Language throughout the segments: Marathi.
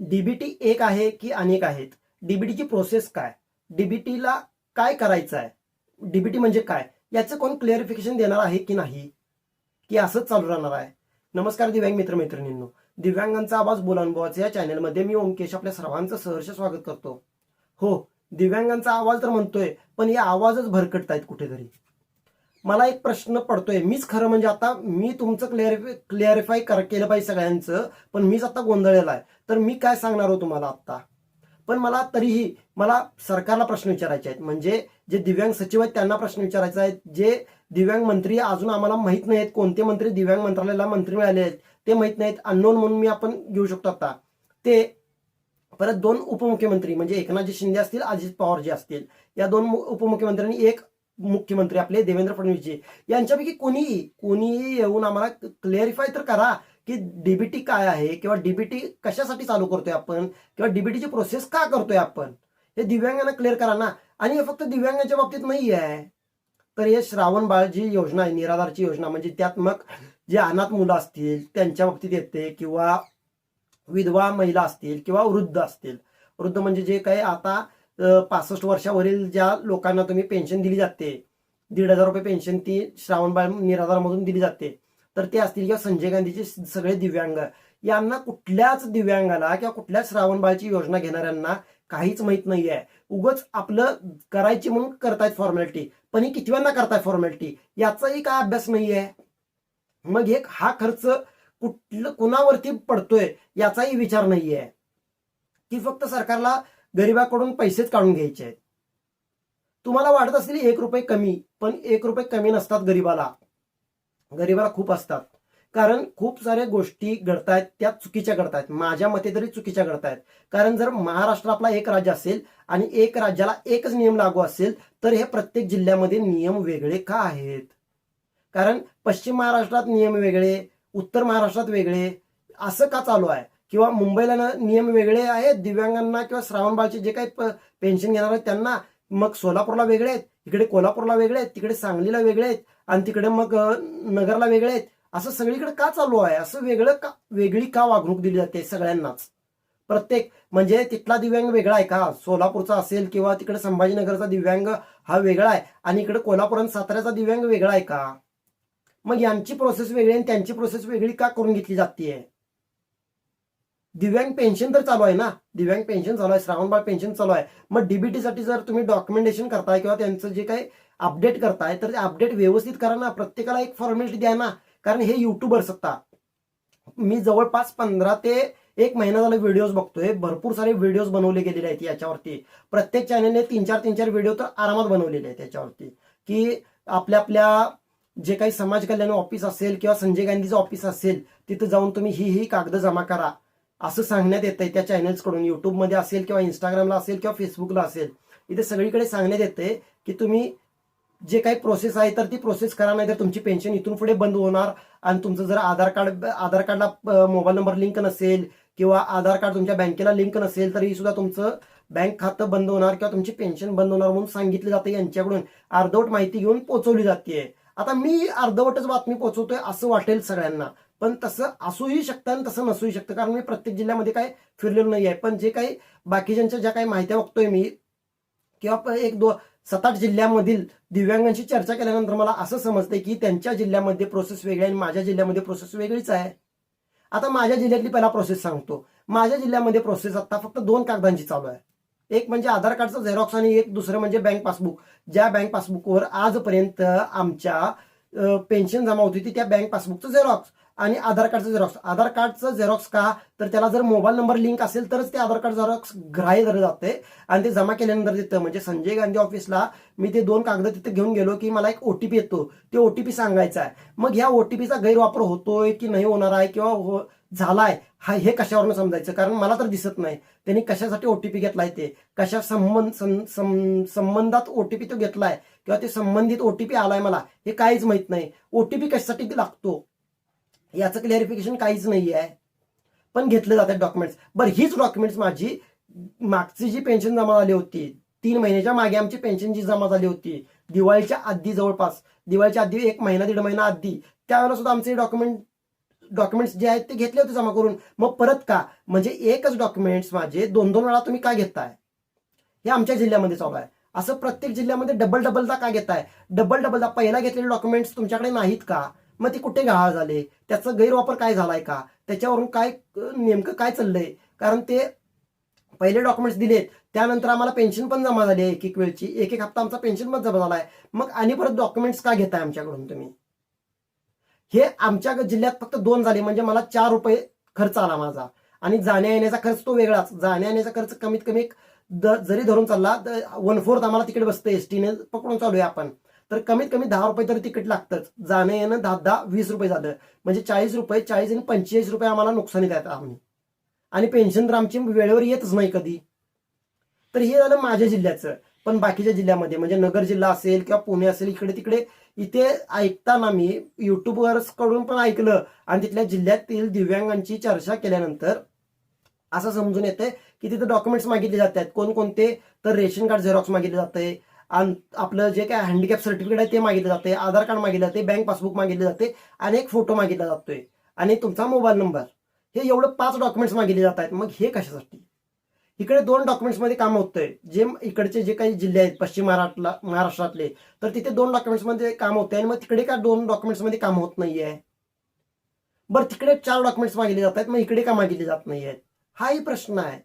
डीबीटी एक आहे की अनेक आहेत? डीबीटीची प्रोसेस काय? डीबीटीला काय करायचं आहे? डीबीटी म्हणजे काय? याचं कोण क्लिअरिफिकेशन देणार आहे की नाही? की असंच चालू राहणार आहे. नमस्कार दिव्यांग मित्रमैत्रिणींनो. दिव्यांगांचा आवाज बोलानुभवाचा या चॅनलमध्ये मी ओमकेश आपल्या सर्वांचं सहर्ष स्वागत करतो. हो दिव्यांगांचा आवाज तर म्हणतोय पण या आवाजच भरकटतायत कुठेतरी. मला एक प्रश्न पडतोय. मीच खरं म्हणजे आता मी तुमचं क्लिअरिफाय क्लिअरिफाय कर केलं पाहिजे सगळ्यांचं पण मीच आता गोंधळलेला आहे. तर मी काय सांगणार हो तुम्हाला आत्ता? पण मला तरीही मला सरकारला प्रश्न विचारायचे आहेत. म्हणजे जे दिव्यांग सचिव आहेत त्यांना प्रश्न विचारायचे आहेत. जे दिव्यांग मंत्री अजून आम्हाला माहीत नाहीत कोणते मंत्री दिव्यांग मंत्रालयाला मंत्री मिळाले आहेत ते माहीत नाहीत. अननोन म्हणून मी आपण घेऊ शकतो आता ते परत दोन उपमुख्यमंत्री म्हणजे एकनाथजी शिंदे असतील अजित पवार जे असतील या दोन उपमुख्यमंत्र्यांनी एक मुख्यमंत्री आपले देवेंद्र फडणवीसजी. यांच्यापैकी कोणीही कोणीही येऊन आम्हाला क्लिअरिफाय तर करा. की डीबीटी काय आहे किंवा डीबीटी कशासाठी चालू करतोय आपण किंवा डीबीटीची प्रोसेस का करतोय आपण? हे दिव्यांगांना क्लिअर करा ना. आणि हे फक्त दिव्यांगाच्या बाबतीत नाही आहे तर हे श्रावण बाळ जी योजना आहे निराधारची योजना. म्हणजे त्यात मग जे अनाथ मुलं असतील त्यांच्या बाबतीत येते किंवा विधवा महिला असतील किंवा वृद्ध असतील. वृद्ध म्हणजे जे काही आता पासष्ट वर्षावरील ज्या लोकांना तुम्ही पेन्शन दिली जाते दीड हजार रुपये पेन्शन ती श्रावण बाळ निराधारमधून दिली जाते. तर ते असतील किंवा संजय गांधीचे सगळे दिव्यांग. यांना कुठल्याच दिव्यांगाला किंवा कुठल्याच श्रावणबाळची योजना घेणाऱ्यांना काहीच माहीत नाही आहे उगच आपलं करायची म्हणून करतायत फॉर्मॅलिटी पण ही कितव्यांना करताय फॉर्मॅलिटी याचाही काय अभ्यास नाही आहे मग एक हा खर्च कुठलं कुणावरती पडतोय याचाही विचार नाही आहे की फक्त सरकारला गरिबाकडून पैसेच काढून घ्यायचे आहेत. तुम्हाला वाटत असतील एक रुपये कमी पण एक रुपये कमी नसतात गरिबाला. गरिबाला खूप असतात. कारण खूप साऱ्या गोष्टी घडतायत त्या चुकीच्या घडतायत. माझ्या मते तरी चुकीच्या घडतायत. कारण जर महाराष्ट्र आपला एक राज्य असेल आणि एक राज्याला एकच नियम लागू असेल तर हे प्रत्येक जिल्ह्यामध्ये नियम वेगळे का आहेत? कारण पश्चिम महाराष्ट्रात नियम वेगळे उत्तर महाराष्ट्रात वेगळे असं का चालू आहे? किंवा मुंबईला नियम वेगळे आहेत दिव्यांगांना किंवा श्रावणबाळचे जे काही प- पेन्शन घेणार आहेत त्यांना मग सोलापूरला वेगळे आहेत इकडे कोल्हापूरला वेगळे आहेत तिकडे सांगलीला वेगळे आहेत आणि तिकडे मग नगरला वेगळे आहेत. असं सगळीकडे का चालू आहे? असं वेगळं का वेगळी का वागणूक दिली जाते सगळ्यांनाच? प्रत्येक म्हणजे तिथला दिव्यांग वेगळा आहे का? सोलापूरचा असेल किंवा तिकडे संभाजीनगरचा दिव्यांग हा वेगळा आहे आणि इकडे कोल्हापूर आणि साताऱ्याचा दिव्यांग वेगळा आहे का? मग यांची प्रोसेस वेगळी आणि त्यांची प्रोसेस वेगळी का करून घेतली जाते? दिव्यांग पेन्शन तर चालू आहे ना? दिव्यांग पेन्शन चालू आहे श्रावणबाळ पेन्शन चालू आहे. मग डीबीटी साठी जर तुम्ही डॉक्युमेंटेशन करताय किंवा त्यांचं जे काही अपडेट करताय तर ते अपडेट व्यवस्थित करा ना. प्रत्येकाला एक फॉर्मॅलिटी द्या ना. कारण हे युट्यूबर्स आता मी जवळपास पंधरा ते एक महिना झाला व्हिडिओज बघतोय. भरपूर सारे व्हिडिओज बनवले गेलेले आहेत याच्यावरती. प्रत्येक चॅनलने तीन चार तीन चार व्हिडिओ तर आरामात बनवलेले आहेत त्याच्यावरती की आपल्या आपल्या जे काही समाज कल्याण ऑफिस असेल किंवा संजय गांधीचं ऑफिस असेल तिथं जाऊन तुम्ही ही ही कागद जमा करा. असं सांगण्यात येतंय त्या चॅनल्सकडून यूट्यूबमध्ये युट्यूबमध्ये असेल किंवा इंस्टाग्रामला असेल किंवा फेसबुकला असेल इथे सगळीकडे सांगण्यात येते की तुम्ही जे काही प्रोसेस आहे तर ती प्रोसेस करा नाही तर तुमची पेन्शन इथून पुढे बंद होणार. आणि तुमचं जर आधार कार्ड आधार कार्डला मोबाईल नंबर लिंक नसेल किंवा आधार कार्ड तुमच्या बँकेला लिंक नसेल तरी सुद्धा तुमचं बँक खातं बंद होणार किंवा तुमची पेन्शन बंद होणार म्हणून सांगितलं जातं यांच्याकडून. अर्धवट माहिती घेऊन पोहोचवली जाते आता मी अर्धवटच बातमी पोहोचवतोय असं वाटेल सगळ्यांना. पण तसं असूही शकतं आणि तसं नसूही शकतं. कारण मी प्रत्येक जिल्ह्यामध्ये काय फिरलेलो नाही आहे पण जे काही बाकीच्यांच्या ज्या काही माहित्या बघतोय मी किंवा प- एक दो सात आठ जिल्ह्यामधील दिव्यांगांशी चर्चा केल्यानंतर मला असं समजतंय की त्यांच्या जिल्ह्यामध्ये प्रोसेस वेगळी आहे आणि माझ्या जिल्ह्यामध्ये प्रोसेस वेगळीच आहे. आता माझ्या जिल्ह्यातली पहिला प्रोसेस सांगतो. माझ्या जिल्ह्यामध्ये प्रोसेस आता फक्त दोन कागदांची चालू आहे. एक म्हणजे आधार कार्डचं झेरॉक्स आणि एक दुसरं म्हणजे बँक पासबुक ज्या बँक पासबुकवर आजपर्यंत आमच्या पेन्शन जमा होती ती त्या बँक पासबुकचं झेरॉक्स आणि आधार कार्डचं झेरॉक्स आधार कार्डचं झेरॉक्स का? तर त्याला जर मोबाईल नंबर लिंक असेल तरच ते आधार कार्ड झेरॉक्स ग्राह्य धरलं जाते आणि ते जमा केल्यानंतर तिथं म्हणजे संजय गांधी ऑफिसला मी ते दोन कागद तिथे घेऊन गेलो की मला एक ओटीपी येतो. ते ओटीपी सांगायचा आहे. मग ह्या ओटीपीचा गैरवापर होतोय की नाही होणार आहे किंवा हो झालाय हा हे कशावरनं समजायचं? कारण मला तर दिसत नाही. त्यांनी कशासाठी ओटीपी घेतलाय ते? कशा संबंध सं- संबंधात ओटीपी तो घेतलाय? किंवा ते संबंधित ओटीपी आलाय मला? हे काहीच माहीत नाही. ओटीपी कशासाठी लागतो? याचं क्लॅरिफिकेशन काहीच नाही आहे पण घेतले जातात डॉक्युमेंट्स बरं हीच डॉक्युमेंट्स माझी मागची जी पेन्शन जमा झाली होती तीन महिन्याच्या मागे आमची पेन्शन जी जमा झाली होती दिवाळीच्या आधी जवळपास दिवाळीच्या आधी एक महिना दीड महिना आधी त्यावेळेला सुद्धा आमचे डॉक्युमेंट डॉक्युमेंट्स जे आहेत ते घेतले होते जमा करून. मग परत का? म्हणजे एकच डॉक्युमेंट्स माझे दोन दोन वेळा तुम्ही का घेताय? हे आमच्या जिल्ह्यामध्ये चालू आहे. असं प्रत्येक जिल्ह्यामध्ये डबल डबलदा का घेताय? डबल डबलदा पहिला घेतलेले डॉक्युमेंट्स तुमच्याकडे नाहीत का? मग ते कुठे गहाळ झाले? त्याचा गैरवापर काय झालाय का? त्याच्यावरून काय नेमकं काय चाललंय? कारण ते पहिले डॉक्युमेंट्स दिलेत. त्यानंतर आम्हाला पेन्शन पण जमा झाली आहे एक एक वेळची. एक एक हप्ता आमचा पेन्शन पण जमा झालाय. मग आणि परत डॉक्युमेंट्स का घेताय आमच्याकडून तुम्ही? हे आमच्या जिल्ह्यात फक्त दोन झाले. म्हणजे मला चार रुपये खर्च आला माझा. आणि जाण्या येण्याचा खर्च तो वेगळाच. जाण्या येण्याचा खर्च कमीत कमी जरी धरून चालला वन फोर्थ आम्हाला तिकडे बसतं एस टीने पकडून चालूया आपण. तर कमीत कमी दहा रुपये तरी तिकीट लागतंच. जाणं येणं दहा दहा वीस रुपये झालं. म्हणजे चाळीस रुपये चाळीस आणि पंचेचाळीस रुपये आम्हाला नुकसानीत आहेत आम्ही. आणि पेन्शन तर आमची वेळेवर येतच नाही कधी. तर हे झालं माझ्या जिल्ह्याचं. पण बाकीच्या जिल्ह्यामध्ये म्हणजे नगर जिल्हा असेल किंवा पुणे असेल इकडे तिकडे इथे ऐकताना मी युट्यूबवर कडून पण ऐकलं. आणि तिथल्या जिल्ह्यातील दिव्यांगांची चर्चा केल्यानंतर असं समजून येते की तिथे डॉक्युमेंट्स मागितले जातात. कोणकोणते? तर रेशन कार्ड झेरॉक्स मागितले जाते आहे आपलं जे काय हँडिकॅप सर्टिफिकेट आहे ते मागितलं जाते आधार कार्ड मागितलं जाते बँक पासबुक मागितले जाते आणि एक फोटो मागितला जातोय. आणि तुमचा मोबाईल नंबर हे एवढं पाच डॉक्युमेंट्स मागितले जात आहेत मग हे कशासाठी? इकडे दोन डॉक्युमेंट्समध्ये काम होतंय. जे इकडचे जे काही जिल्हे आहेत पश्चिम महाराष्ट्राला महाराष्ट्रातले तर तिथे दोन डॉक्युमेंट्समध्ये काम होतंय आणि मग तिकडे का दोन डॉक्युमेंट्समध्ये काम होत नाहीये? बरं तिकडे चार डॉक्युमेंट्स मागितले जात आहेत मग इकडे का मागितले जात नाहीयेत हाही प्रश्न आहे.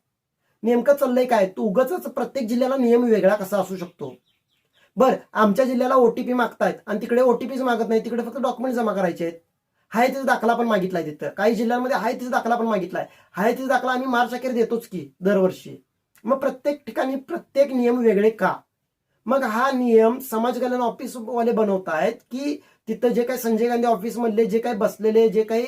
नेमकं चाललंय काय? तू उगच प्रत्येक जिल्ह्याला नियम वेगळा कसा असू शकतो? बर आमच्या जिल्ह्याला ओटीपी मागतायत आणि तिकडे ओटीपीच मागत नाही तिकडे फक्त डॉक्युमेंट जमा करायचे आहेत. हाय तिचा दाखला पण मागितलाय तिथं. काही जिल्ह्यांमध्ये हाय तिचा दाखला पण मागितलाय. हाय तिचा दाखला आम्ही मार्च अखेर देतोच की दरवर्षी. मग प्रत्येक ठिकाणी प्रत्येक नियम वेगळे का? मग हा नियम समाज कल्याण ऑफिस वाले बनवत आहेत की तिथं जे काही संजय गांधी ऑफिस मधले जे काही बसलेले जे काही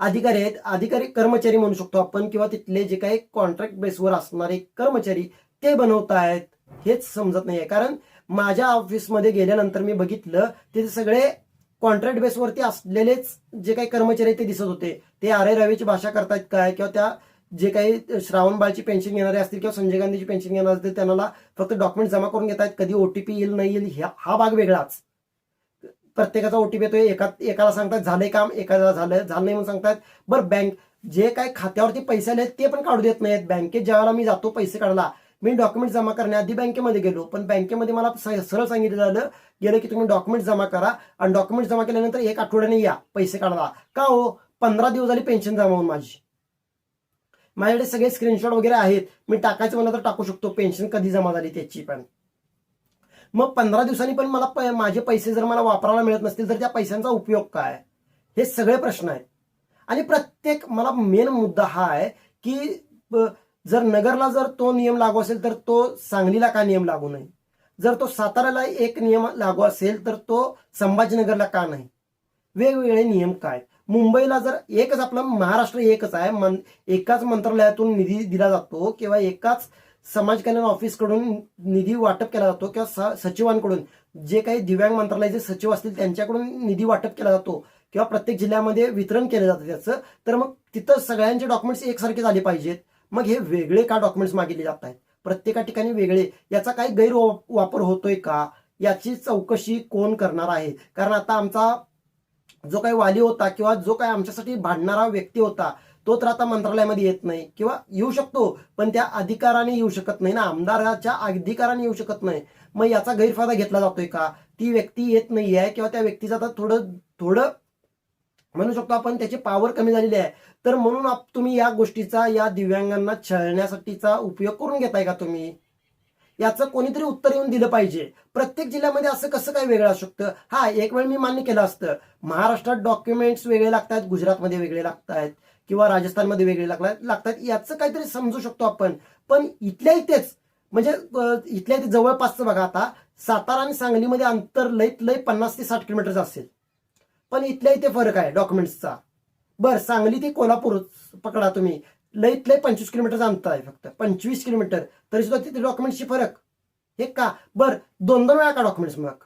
अधिकारी आहेत अधिकारी कर्मचारी म्हणू शकतो आपण किंवा तिथले जे काही कॉन्ट्रॅक्ट बेसवर असणारे कर्मचारी ते बनवत आहेत हेच समजत नाहीये. कारण माझ्या ऑफिसमध्ये गेल्यानंतर मी बघितलं ते सगळे कॉन्ट्रॅक्ट बेसवरती असलेलेच जे काही कर्मचारी ते दिसत होते. ते आरे. रवीची भाषा करतायत काय? किंवा त्या जे काही श्रावण बाळची पेन्शन घेणारे असतील किंवा संजय गांधीची पेन्शन घेणारे असतील त्यांना फक्त डॉक्युमेंट जमा करून घेतायत. कधी ओटीपी येईल नाही येईल हा भाग वेगळाच. प्रत्येकाचा ओटीपी येतोय एका एकाला सांगतात झालंय काम एकाला झालं झालं नाही म्हणून सांगतात बरं बँक जे काही खात्यावरती पैसे आले ते पण काढू देत नाहीत. बँकेत ज्यावेळेला मी जातो पैसे काढला मी डॉक्युमेंट जमा करण्याआधी बँकेमध्ये गेलो. पण बँकेमध्ये मला सरळ सांगितलं झालं गेलं की तुम्ही डॉक्युमेंट जमा करा आणि डॉक्युमेंट जमा केल्यानंतर एक आठवड्याने या पैसे काढा. का हो? पंधरा दिवस झाली पेन्शन जमा होऊन माझी. माझ्याकडे सगळे स्क्रीनशॉट वगैरे आहेत. मी टाकायचं म्हणलं तर टाकू शकतो. पेन्शन कधी जमा झाली त्याची पण. मग पंधरा दिवसांनी पण मला माझे पैसे जर मला वापरायला मिळत नसतील तर त्या पैशांचा उपयोग काय? हे सगळे प्रश्न आहेत. आणि प्रत्येक मला मेन मुद्दा हा आहे की जर नगरला जर तो नियम लागू असेल तर तो सांगलीला का नियम लागू नाही? जर तो साताऱ्याला एक नियम लागू असेल तर तो संभाजीनगरला का नाही? वेगवेगळे नियम काय? मुंबईला जर एकच आपलं महाराष्ट्र एकच आहे मन एकाच मंत्रालयातून निधी दिला जातो किंवा एकाच समाज कल्याण ऑफिसकडून निधी वाटप केला जातो किंवा स- सचिवांकडून जे काही दिव्यांग मंत्रालयाचे सचिव असतील त्यांच्याकडून निधी वाटप केला जातो किंवा प्रत्येक जिल्ह्यामध्ये वितरण केलं जातं त्याचं तर मग तिथं सगळ्यांचे डॉक्युमेंट्स एकसारखे झाले पाहिजेत. मग हे वेगळे का डॉक्युमेंट्स मागितले जात आहेत प्रत्येका ठिकाणी वेगळे. याचा काही गैरवापर होतोय का? याची चौकशी कोण करणार आहे? कारण आता आमचा जो काही वाली होता किंवा जो काही आमच्यासाठी भांडणारा व्यक्ती होता तो तर आता मंत्रालयामध्ये येत नाही किंवा येऊ शकतो पण त्या अधिकाराने येऊ शकत नाही ना. आमदाराच्या अधिकाराने येऊ शकत नाही. मग याचा गैरफायदा घेतला जातोय का? ती व्यक्ती येत नाही आहे किंवा त्या व्यक्तीचं आता थोडं थोडं म्हणू शकतो आपण त्याची पॉवर कमी झालेली आहे. तर म्हणून तुम्ही या गोष्टीचा या दिव्यांगांना छळण्यासाठीचा उपयोग करून घेताय का तुम्ही? याचं कोणीतरी उत्तर येऊन दिलं पाहिजे. प्रत्येक जिल्ह्यामध्ये असं कसं काय वेगळं असू शकतं? हा एक वेळ मी मान्य केलं असतं. महाराष्ट्रात डॉक्युमेंट्स वेगळे लागतात गुजरातमध्ये वेगळे लागतात किंवा राजस्थानमध्ये वेगळे लागतात लागतात याचं काहीतरी समजू शकतो आपण. पण इथल्या इथेच म्हणजे इथल्या इथे जवळपासचं बघा आता सातारा आणि सांगलीमध्ये अंतर लईत लई पन्नास ते साठ किलोमीटरचं असेल. पण इथल्या इथे फरक आहे डॉक्युमेंट्सचा बरं सांगली ते कोल्हापूर पकडा तुम्ही. लईत लई पंचवीस किलोमीटरचं अंतर आहे फक्त. पंचवीस किलोमीटर. तरी सुद्धा तिथे डॉक्युमेंट्सची फरक. हे का? बर दोन दोन वेळा का डॉक्युमेंट्स मग?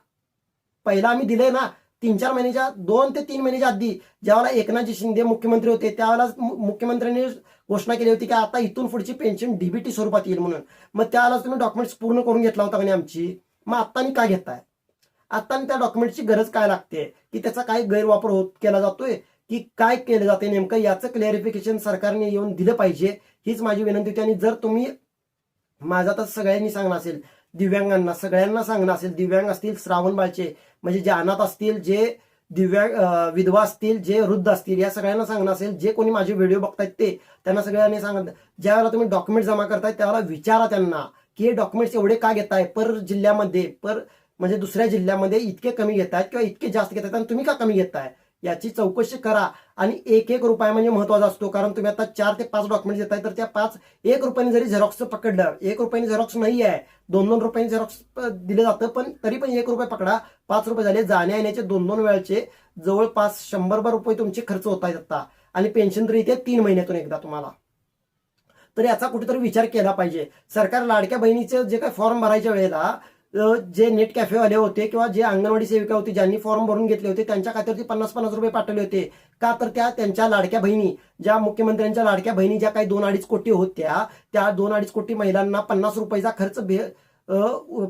पहिला आम्ही दिले ना तीन चार महिन्याच्या दोन ते तीन महिन्याच्या आधी ज्यावेळेला एकनाथजी शिंदे मुख्यमंत्री होते त्यावेळेला मु- मुख्यमंत्र्यांनी घोषणा केली होती की आता इथून पुढची पेन्शन डीबीटी स्वरूपात येईल म्हणून. मग त्यावेळेला तुम्ही डॉक्युमेंट्स पूर्ण करून घेतला होता आणि आमची. मग आता मी का घेताय? आता त्या डॉक्युमेंटची गरज काय लागते? की त्याचा काय गैरवापर होत केला जातोय? की काय केलं जाते नेमकं? याचं क्लॅरिफिकेशन सरकारने येऊन दिलं पाहिजे. हीच माझी विनंती होती. आणि जर तुम्ही माझा तर सगळ्यांनी सांगणं असेल दिव्यांगांना सगळ्यांना सांगणं असेल दिव्यांग असतील श्रावण बाळचे म्हणजे जे अनाथ असतील जे दिव्यांग विधवा असतील जे वृद्ध असतील या सगळ्यांना सांगणं असेल जे कोणी माझे व्हिडिओ बघतायत ते त्यांना सगळ्यांनी सांगत ज्या वेळेला तुम्ही डॉक्युमेंट जमा करताय त्यावेळेला विचारा त्यांना की हे डॉक्युमेंट्स एवढे का घेताय? पर जिल्ह्यामध्ये पर म्हणजे दुसऱ्या जिल्ह्यामध्ये इतके कमी घेत आहेत किंवा इतके जास्त घेत आहेत आणि तुम्ही का कमी घेताय याची चौकशी करा. आणि एक एक रुपया म्हणजे महत्त्वाचा असतो. कारण तुम्ही आता चार ते पाच डॉक्युमेंट देताय तर त्या पाच एक रुपयाने जरी झेरॉक्स पकडलं एक रुपयाने झेरॉक्स नाही आहे दोन दोन रुपयाने झेरॉक्स दिलं जातं पण तरी पण एक रुपये पकडा. पाच रुपये झाले जाण्या येण्याचे दोन दोन वेळचे जवळपास शंभर रुपये तुमचे खर्च होत आहेत आता. आणि पेन्शन तरी इथे तीन महिन्यातून एकदा तुम्हाला. तर याचा कुठेतरी विचार केला पाहिजे. सरकार लाडक्या बहिणीचे जे काही फॉर्म भरायच्या वेळेला जे नेट कॅफेवाले होते किंवा जे अंगणवाडी सेविका होती ज्यांनी फॉर्म भरून घेतले होते त्यांच्या खात्यावरती पन्नास पन्नास रुपये पाठवले होते. का तर त्या त्यांच्या लाडक्या बहिणी ज्या मुख्यमंत्र्यांच्या लाडक्या बहिणी ज्या काही दोन अडीच कोटी होत्या त्या दोन अडीच कोटी महिलांना पन्नास रुपयाचा खर्च भे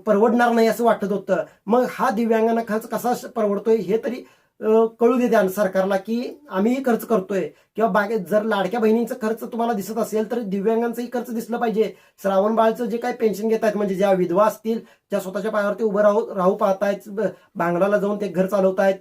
परवडणार नाही असं वाटत होतं. मग हा दिव्यांगांना खर्च कसा परवडतोय हे तरी कळू दे द्या सरकारला की आम्हीही खर्च करतोय. किंवा बागे जर लाडक्या बहिणींचा खर्च तुम्हाला दिसत असेल तर दिव्यांगांचाही खर्च दिसलं पाहिजे. श्रावण बाळचं जे काही पेन्शन घेत आहेत म्हणजे ज्या विधवा असतील ज्या स्वतःच्या पायावरती उभं राहू राहू पाहतायत बांगलाला जाऊन ते घर चालवतायत.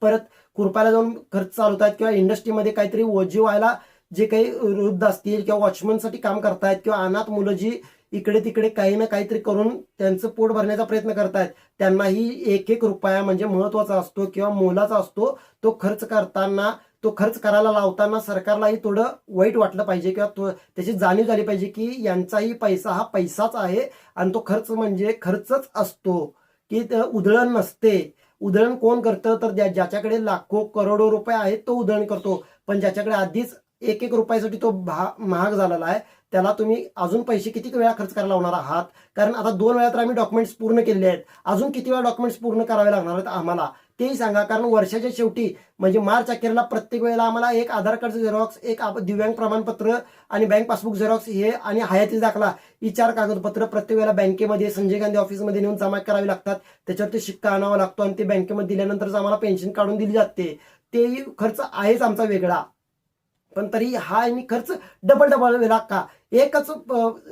परत कुरपाला जाऊन खर्च चालवतायत किंवा इंडस्ट्रीमध्ये काहीतरी ओझी व्हायला जे काही वृद्ध असतील किंवा वॉचमनसाठी काम करतायत किंवा अनाथ मुलं जी इकडे तिकडे काही ना काहीतरी करून त्यांचं पोट भरण्याचा प्रयत्न करतायत. त्यांनाही एक एक रुपया म्हणजे महत्त्वाचा असतो किंवा मोलाचा असतो. तो खर्च करताना तो खर्च करायला लावताना सरकारलाही थोडं वाईट वाटलं पाहिजे किंवा तो त्याची जाणीव झाली पाहिजे की यांचाही पैसा हा पैसाच आहे आणि तो खर्च म्हणजे खर्चच असतो. की उधळण नसते. उधळण कोण करतं? तर ज्या- ज्याच्याकडे लाखो करोडो रुपये आहेत तो उधळण करतो. पण ज्याच्याकडे आधीच एक एक रुपयासाठी तो भा महाग झालेला आहे त्याला तुम्ही अजून पैसे किती वेळा खर्च करायला लावणार आहात? कारण आता दोन वेळा तर आम्ही डॉक्युमेंट्स पूर्ण केले आहेत. अजून किती वेळा डॉक्युमेंट्स पूर्ण करावे लागणार आहेत आम्हाला? तेही सांगा कारण वर्षाच्या शेवटी म्हणजे मार्च अखेरला प्रत्येक वेळेला आम्हाला एक आधार कार्डचं झेरॉक्स एक दिव्यांग प्रमाणपत्र आणि बँक पासबुक झेरॉक्स हे आणि हयाती दाखला ही चार कागदपत्र प्रत्येक वेळेला बँकेमध्ये संजय गांधी ऑफिसमध्ये नेऊन जमा करावी लागतात. त्याच्यावरती शिक्का आणावा लागतो आणि ते बँकेमध्ये दिल्यानंतरच आम्हाला पेन्शन काढून दिली जाते. तेही खर्च आहेच आमचा वेगळा. पण तरी हा यांनी खर्च डबल डबल वेळा का? एकच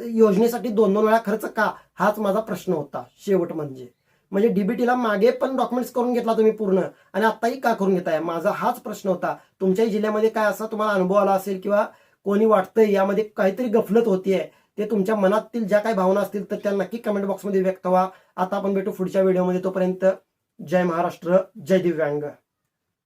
योजनेसाठी दोन दोन वेळा खर्च का? हाच माझा प्रश्न होता शेवट म्हणजे. म्हणजे डीबीटीला मागे पण डॉक्युमेंट्स करून घेतला तुम्ही पूर्ण आणि आत्ताही का करून घेताय? माझा हाच प्रश्न होता. तुमच्याही जिल्ह्यामध्ये काय असा तुम्हाला अनुभव आला असेल किंवा कोणी वाटतंय यामध्ये काहीतरी गफलत होतीये ते तुमच्या मनातील ज्या काही भावना असतील तर त्या नक्की कमेंट बॉक्समध्ये व्यक्त व्हा. आता आपण भेटू पुढच्या व्हिडिओमध्ये तोपर्यंत जय महाराष्ट्र जय दिव्यांग.